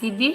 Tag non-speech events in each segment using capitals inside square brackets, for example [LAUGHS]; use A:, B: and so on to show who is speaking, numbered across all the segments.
A: दीदी?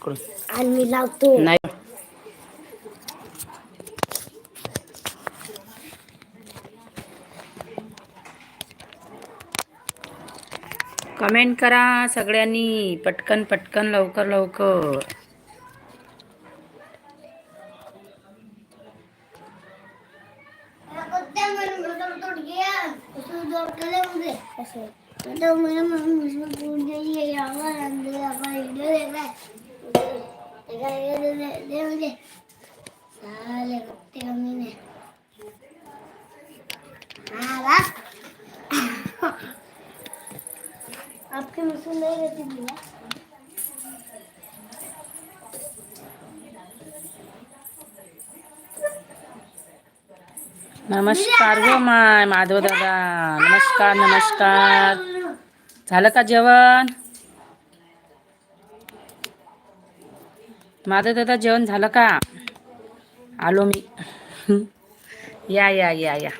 A: इकडून
B: आणि मी लावतो.
A: नाही. कमेंट करा सगळ्यांनी. पटकन पटकन लवकर लवकर
B: आपकी मशीन नहीं रहती भैया
A: नमस्कार गो माय माधव दादा. नमस्कार नमस्कार. झालं का जेवण? माधव दादा जेवण झालं का? आलो मी. या या या या.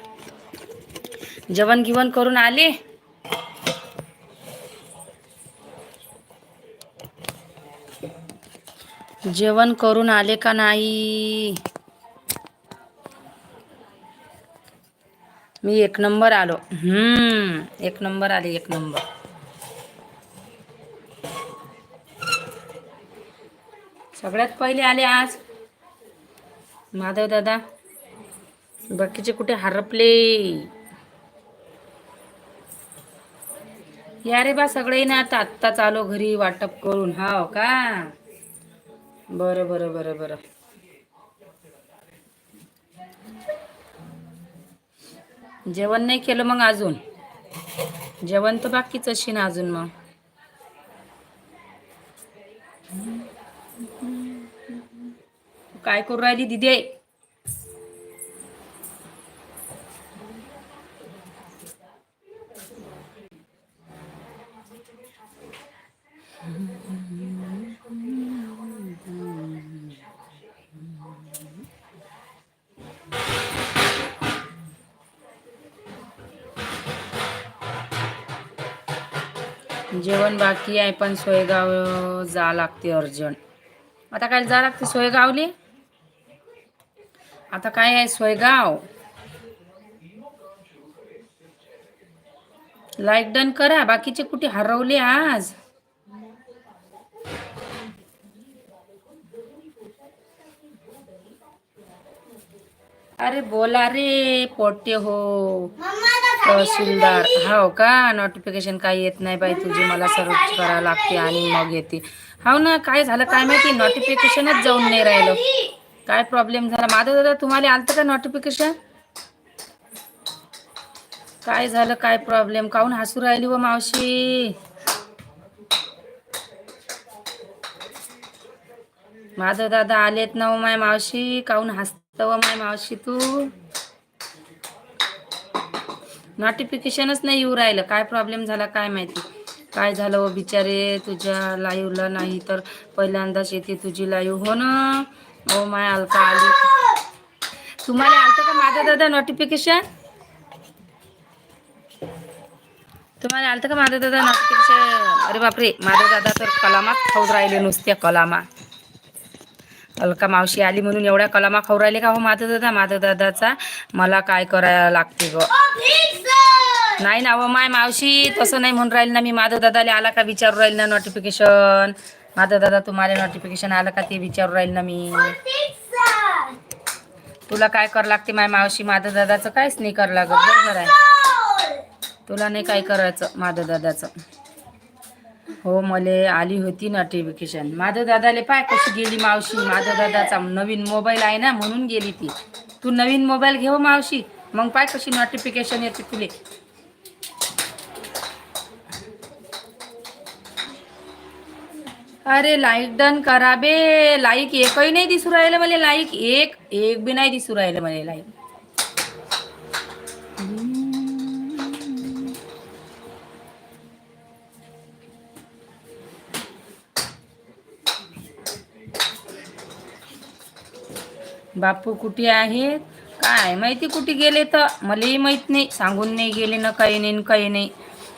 A: जेवण गिवण करून आले? जेवण करून आले का नाही? मी एक नंबर आलो. हम्म एक नंबर आले एक नंबर. सगळ्यात पहिले आले आज. माधव दादा बाकीचे कुठे हरपले? या रे बा सगळे ना आता आत्ताच आलो घरी वाटप करून. हाव का? बरं बरं बरं बरं. जेवण नाही केलं मग अजून. जेवण तर बाकीच अशी ना अजून मग. काय करू राहिली दिदे? जेवण बाकी आहे पण सोयगाव जा लागते अर्जंट. आता काय जा लागते सोयगावली? आता काय आहे सोयगाव? लाईक डन करा बाकीचे कुठे हरवले आज? अरे बोला रे पोटे हो. तहसीलदार. हो का? नोटिफिकेशन काही येत नाही बाई तुझी मला सर्च करावं लागते आणि मग येते. हो ना काय झालं काय माहिती? नोटिफिकेशनच जाऊन नाही राहिलं. काय प्रॉब्लेम झाला? माधव दादा तुम्हाला आलतं का नोटिफिकेशन काय झालं काय प्रॉब्लेम काहून हसू राहिली व मावशी? माधव दादा आलेत ना माय मावशी काहून हसत? व माय मावशी तू नोटिफिकेशनच नाही येऊ राहिलं. काय प्रॉब्लेम झाला काय माहिती? काय झालं व बिचारे? तुझ्या लाईव्हला नाही तर पहिल्यांदाच येते तुझी लाईव्ह हो ना? ओ माय अलका आली. तुम्हाला आलतं का माझा दादा नोटिफिकेशन तुम्हाला आलतं का माझा दादा नोटिफिकेशन अरे बापरे माझा दादा तर कलामात खाऊन राहिले नुसत्या कलामा अलका मावशी आली म्हणून एवढ्या कलामा खाऊ राहिले का हो माझा दादा? माझा दादाचा मला काय करायला लागते ग? नाही ना व माय मावशी तसं नाही म्हणून राहील ना मी. माझा दादाला आला का विचारू राहील ना नोटिफिकेशन माझा दादा तुम्हाला नोटिफिकेशन आलं का ते विचारू राहील ना मी. तुला काय कर लागते माय मावशी? माधव दादाचं काहीच नाही कर लागत. बरोबर आहे. तुला नाही काय करायचं माधव दादाचं. हो मले आली होती नोटिफिकेशन माधव दादाले पाय कशी गेली मावशी? माधव दादाचा नवीन मोबाईल आहे ना म्हणून गेली ती. तू नवीन मोबाईल घेऊ मावशी मग पाय कशी नोटिफिकेशन येते तुले. अरे लाईक डन करा बे. लाईक एकही नाही दिसू राहिलं मला लाईक एक एक बी नाही दिसू राहिलं मला लाईक बापू कुठे आहेत? काय? माहिती कुठे गेले तर? मलाही माहीत नाही. सांगून नाही गेले ना काही नाही काही नाही.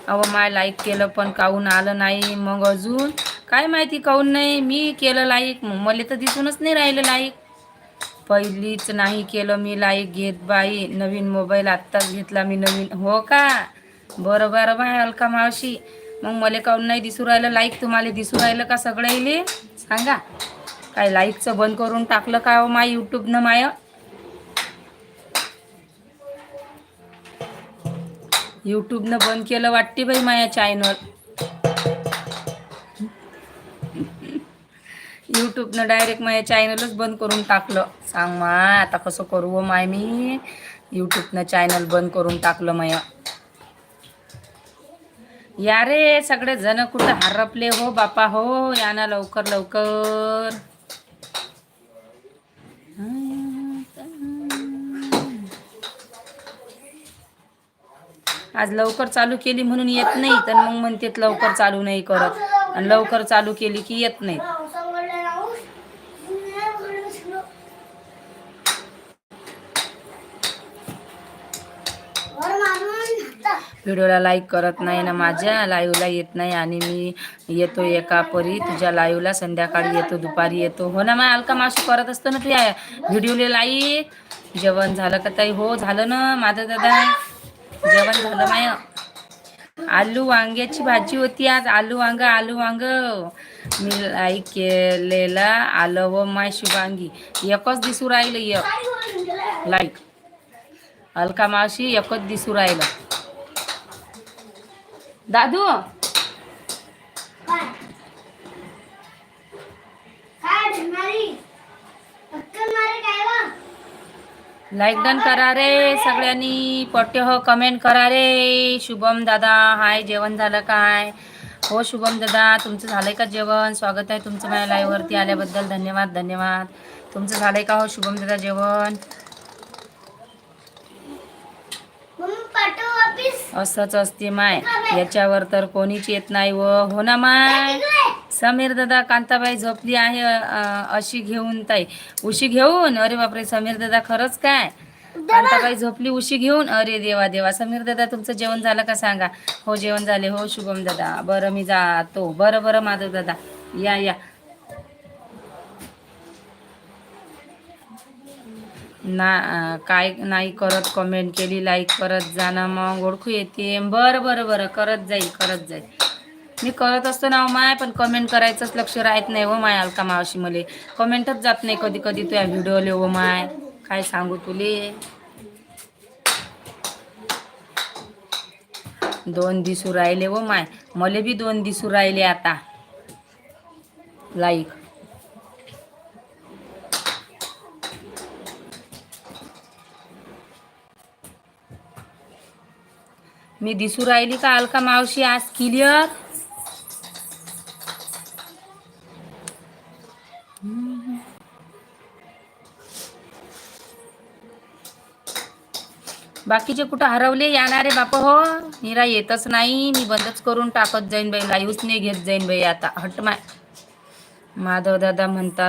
A: अहो माय लाईक केलं पण काहून आलं नाही? मग अजून? काय माहिती काहून नाही? मी केलं लाईक मग मला तर दिसूनच नाही राहिलं लाईक पहिलीच नाही केलं मी लाईक घेत बाई. नवीन मोबाईल आत्ताच घेतला मी नवीन. हो का? बरं बरं बाय अलका मावशी. मग मला काहून नाही दिसू राहिलं? लाईक तुम्हाला दिसू राहिलं का सगळं सांगा. काय लाईटचं बंद करून टाकलं का हो माय यूट्यूबनं माय? यूट्यूबनं बंद केलं वाटते बाई माया चॅनल यूट्यूबनं डायरेक्ट माझ्या चॅनलच बंद करून टाकलं. सांग मा आता कसं करू हो माय मी? यूट्यूबनं चॅनल बंद करून टाकलं मया. या रे सगळे जण कुठं हरपले हो बापा हो? या ना लवकर लवकर. आज लवकर चालू केली म्हणून येत नाही तर मग म्हणतेत लवकर चालू नाही करत. आणि लवकर चालू केली की येत नाही. व्हिडिओला लाईक करत नाही ना माझ्या लाईव्हला येत नाही आणि मी येतो एका परी तुझ्या लाईव्हला संध्याकाळी येतो दुपारी येतो. हो ना मा अलका माशी करत असतो ना तुझ्या व्हिडिओला लाईक? जेवण झालं का ताई? हो झालं ना माझं दादा? जेवण झालं माय. आलू वांग्याची भाजी होती आज. आलू वांग आलू वांग. मी आई केलेला आलं व माय शुभांगी. एकच दिसू राहिलं एक. लाईक अलका मावशी एकच दिसू राहिलं. दादू लाईक डन करा रे सगळ्यांनी पट्टे हो कमेंट करा रे. शुभम दादा हाय जेवण झालं काय? हो शुभम दादा तुमचं झालंय का जेवण? स्वागत आहे तुमचं माझ्या लाईव्हवरती आल्याबद्दल. धन्यवाद धन्यवाद. तुमचं झालंय का हो शुभम दादा जेवण? असंच असते माय. याच्यावर तर कोणीच येत नाही व. हो ना माय? समीर दादा कांताबाई झोपली आहे अशी घेऊन ताई. उशी घेऊन? अरे बापरे समीर दादा खरंच काय? कांताबाई झोपली उशी घेऊन? अरे देवा देवा. समीर दादा तुमचं जेवण झालं का सांगा? हो जेवण झाले. हो शुभम दादा. बरं मी जातो. बरं बरं माधव दादा. या या. ना काय नाही करत कमेंट केली लाईक करत जाणं मग. ओळखू येते. बरं बरं बरं. करत जाईल करत जाईल. मी करत असतो ना माय पण कमेंट करायचंच लक्ष राहत नाही व माय अलका मावशी मले. कमेंटच जात नाही कधी कधी तुझ्या व्हिडिओले व हो माय. काय सांगू तुले? दोन दिसू राहिले व माय. मले बी दोन दिसू राहिले आता. लाईक मी दिसू राहिली का अलका मावशी आज? क्लिअर बाकीचे कुठं हरवले येणारे बाप हो. निरा येतच नाही मी बंदच करून टाकत जाईन बाई लाईव्हच नाही घेत जाईन बाई आता. हट माय. माधव दादा म्हणता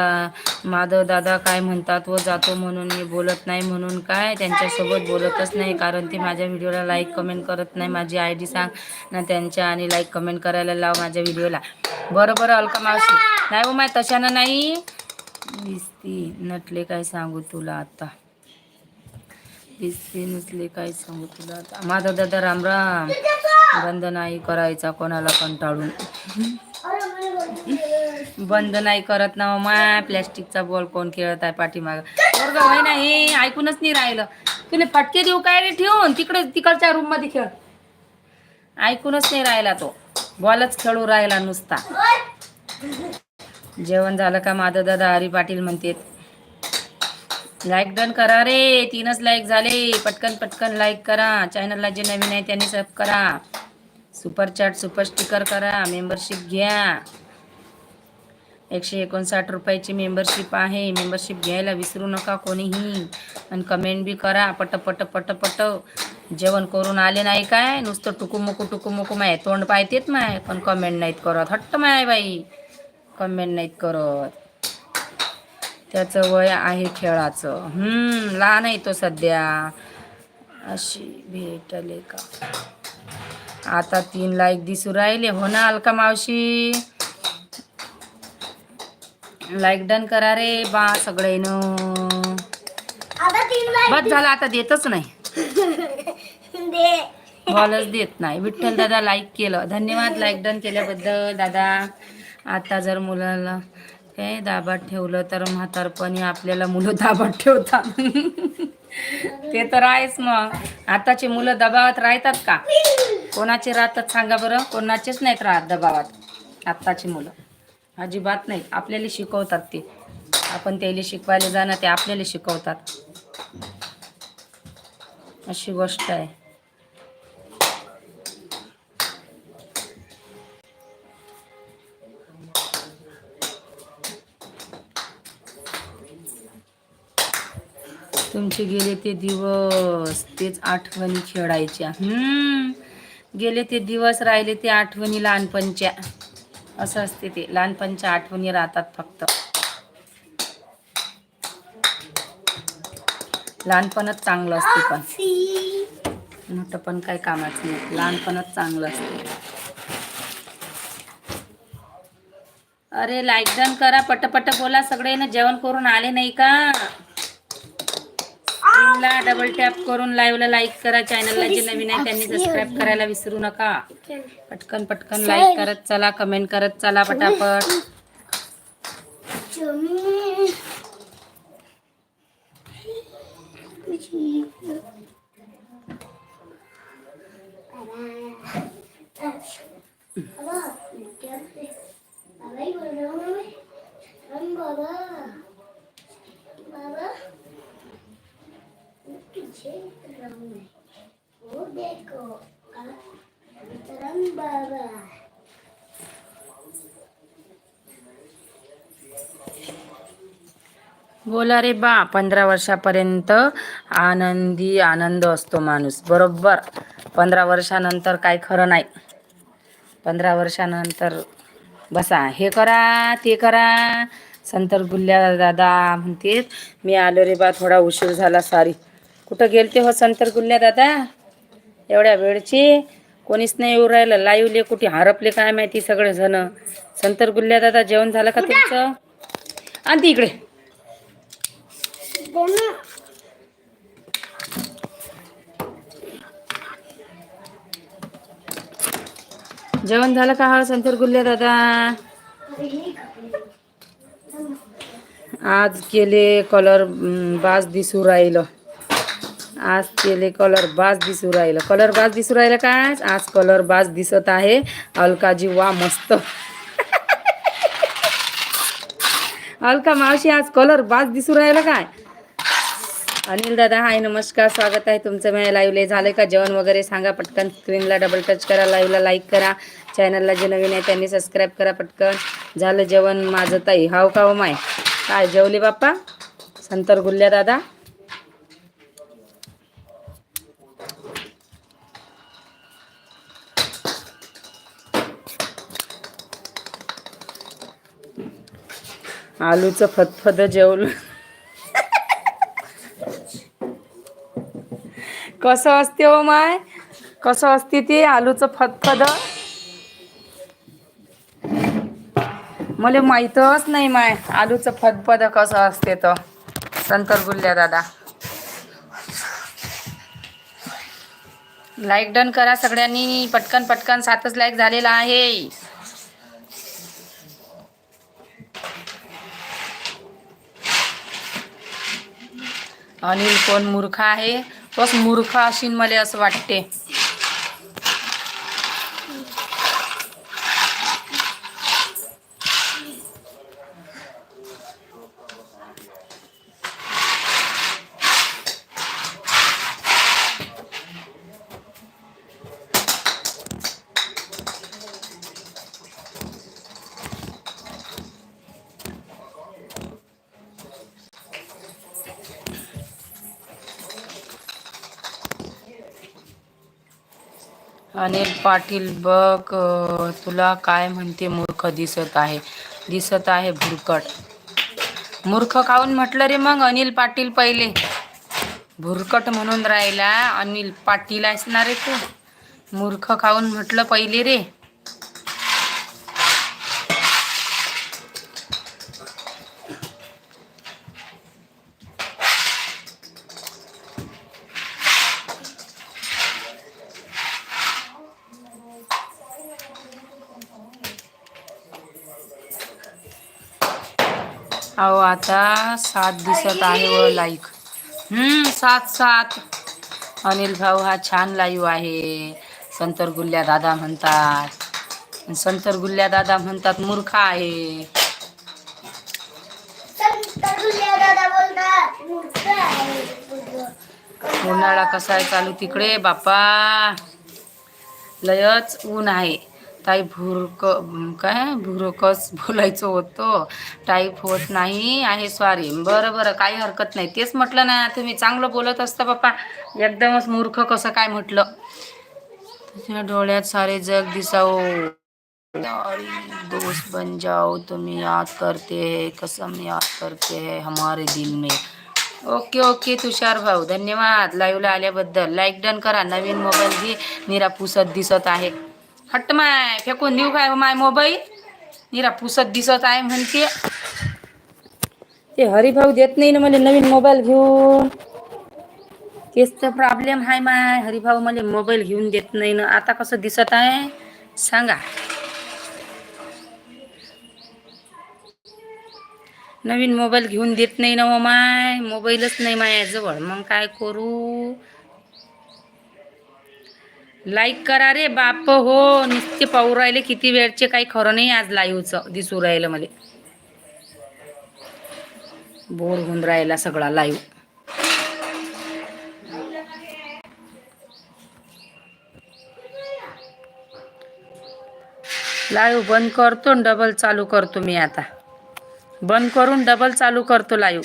A: माधव दादा काय म्हणतात व जातो म्हणून मी बोलत नाही म्हणून काय त्यांच्यासोबत बोलतच नाही कारण ते माझ्या व्हिडिओला लाईक कमेंट करत नाही. माझी आय डी सांग ना त्यांच्या आणि लाईक कमेंट करायला लाव माझ्या व्हिडिओला. बरं बरं अलका मावशी. नाही हो माय तशानं नाही. दिसती नटले काय सांगू तुला आता. दिसते नसले काय सांगू तुला. माझा दादा राम राम. बंद नाही करायचा कोणाला कंटाळून. बंद नाही करत ना मा प्लॅस्टिकचा बॉल कोण खेळत आहे पाठीमाग. बरं होय ना हे ऐकूनच नाही राहिलं. तुला फटके देऊ काय रे ठेवून? तिकडे तिकडच्या रूममध्ये खेळ. ऐकूनच नाही राहिला तो. बॉलच खेळू राहिला नुसता. जेवण झालं का माझा दादा? हरी पाटील म्हणते लाईक डन करा रे. तीनच लाईक झाले. पटकन पटकन लाईक करा. चॅनलला जे नवीन आहे त्यांनी सब करा. सुपर चॅट सुपर स्टिकर करा. मेंबरशिप घ्या. एकशे एकोणसाठ रुपयाची मेंबरशिप आहे. मेंबरशिप घ्यायला विसरू नका कोणीही. आणि कमेंट बी करा. पट पट पट पट जेवण करून आले नाही काय? नुसतं टुकुमुकू टुकुमुकू माय तोंड पाहतेत माय. पण कमेंट नाहीत करत. हट्ट माय बाई. कमेंट नाहीत करत. त्याचं वय आहे खेळाचं. हम्म लहान आहे तो सध्या. अशी भेटले का? आता तीन लाईक दिसू राहिले. हो ना अलका मावशी? लाईक डन करा रे बा
B: तीन
A: बस झालं आता देतच नाही. [LAUGHS]
B: दे.
A: बॉलच देत नाही. विठ्ठल दादा लाईक केलं. धन्यवाद लाईक डन केल्याबद्दल दादा. आता जर मुलाला हे दाबात ठेवलं तर म्हातारपणी आपल्याला मुलं दाबात ठेवतात. ते तर आहेच मग. आताची मुलं दबावात राहतात का? कोणाचे राहतात सांगा बरं? कोणाचेच नाहीत राहत दबावात. आत्ताची मुलं. अजिबात नाही. आपल्याला शिकवतात ते. आपण त्याला शिकवायला जाणं ते आपल्याला शिकवतात. अशी गोष्ट आहे. तुमचे गेले ते दिवस? तेच आठवणी खेळायच्या. हम्म. गेले ते दिवस राहिले ते आठवणी लहानपणच्या. असं असते ते. लहानपणच्या आठवणी राहतात फक्त. लहानपणच चांगलं असते पण. मोठं पण काही कामाचं नाही. लहानपणच चांगलं असते. अरे लाईक डन करा. पटपट बोला. सगळे ना जेवण करून आले नाही का? स्क्रीनला डबल टॅप करून लाईव्हला लाईक करा. चॅनलला जे नवीन आहे त्यांनी सबस्क्राईब करायला विसरू नका. पटकन पटकन लाईक करत चला कमेंट करत चला पटापट. बोला रे बा पंधरा वर्षापर्यंत आनंदी आनंद असतो माणूस. बरोबर. पंधरा वर्षानंतर काय खरं नाही. पंधरा वर्षानंतर बसा. हे करा ते करा. संतर गुल्ल्या दादा म्हणते मी आलो रे बा थोडा उशीर झाला सारी कुठं गेलते हो संतर गुल्ल्या दादा? एवढ्या वेळची? कोणीच नाही येऊ राहिलं. लाईव्हले कुठे? हरपले काय माहिती सगळे जण संतर गुल्ल्या दादा जेवण झालं का तुमचं? आणि ती इकडे जेवण झालं का हा संतर गुल्ल्या दादा? आज केले कलर बाज दिसू राहिलं. आज केले कलर बाज दिसू राहिलं. कलर बाज दिसू राहिलं काय आज? कलर बाज दिसत आहे. अलकाजी वा मस्त. अलका मावशी आज कलर बाज दिसू राहिलं काय? अनिल दादा हाय नमस्कार स्वागत आहे तुमचं माझ्या लाईव्हला झालं का जेवण वगैरे? सांगा पटकन. स्क्रीनला डबल टच करा लाईव्हला लाईक करा. चॅनलला जे नवीन आहे त्यांनी सबस्क्राईब करा पटकन. झालं जेवण माझं ताई. हाव का हो माय? काय जेवले बाप्पा? संतर गुल्ल्या दादा? आलूचं फतफद जेवलं. कसं असते हो माय? कसं असते ते? आलूचं फतफद. मला माहीतच नाही माय आलूचं फतफद कसं असते तर संतर गुल्ल्या दादा. लाईक डन करा सगळ्यांनी. पटकन पटकन सातच लाईक झालेला आहे. अनिल कोण मूर्ख आहे? तोच मूर्ख अशीन मला असं वाटते. अनिल पाटील बघ तुला काय म्हणते मूर्ख दिसत आहे. दिसत आहे भुरकट. मूर्ख काऊन म्हटलं रे मग अनिल पाटील पहिले? भुरकट म्हणून राहिला अनिल पाटील असणार रे तू? मूर्ख खाऊन म्हटलं पहिले रे? आता सात दिसत आहे व लाईक. हम्म सात सात. अनिल भाऊ हा छान लाईव्ह आहे. संतर गुल्ल्या दादा म्हणतात. संतर गुल्ल्या दादा म्हणतात मूर्ख आहे. उन्हाळा कसा आहे चालू तिकडे? बापा लयच ऊन आहे. ताई भुरक काय? भुरकच बोलायचं होतं. टाईप होत नाही आहे सॉरी बरं बरं. काही हरकत नाही. तेच म्हटलं ना तुम्ही चांगलं बोलत असता बाप्पा. एकदमच मूर्ख कसं काय म्हटलं? तुझ्या डोळ्यात सारे जग दिसाओ दोस्त बन जाओ तुम्ही याद करते. है कसम याद करते है हमारे दिल में. ओके ओके तुषार भाऊ. धन्यवाद. लाईव्हला आल्याबद्दल. लाईक डन करा. नवीन मोबाईल घे. निरा पुसत दिसत आहे. हट्ट माय फेकून देऊ काय हो माय मोबाईल? निरा पुसत दिसत आहे म्हणते ते. हरिभाऊ देत नाही ना मला नवीन मोबाईल घेऊन. तेच तर प्रॉब्लेम आहे माय. हरिभाऊ मला मोबाईल घेऊन देत नाही ना. आता कसं दिसत आहे? सांगा. नवीन मोबाईल घेऊन देत नाही ना हो माय. मोबाईलच नाही माझ्याजवळ मग काय करू? लाईक करा रे बाप हो. नुसते पाहू राहिले किती वेळचे काही खरं नाही आज लाईव्हचं दिसू राहिलं मला. बोर होऊन राहिला सगळा लाईव्ह लाईव्ह बंद करतो डबल चालू करतो मी आता. बंद करून डबल चालू करतो लाईव्ह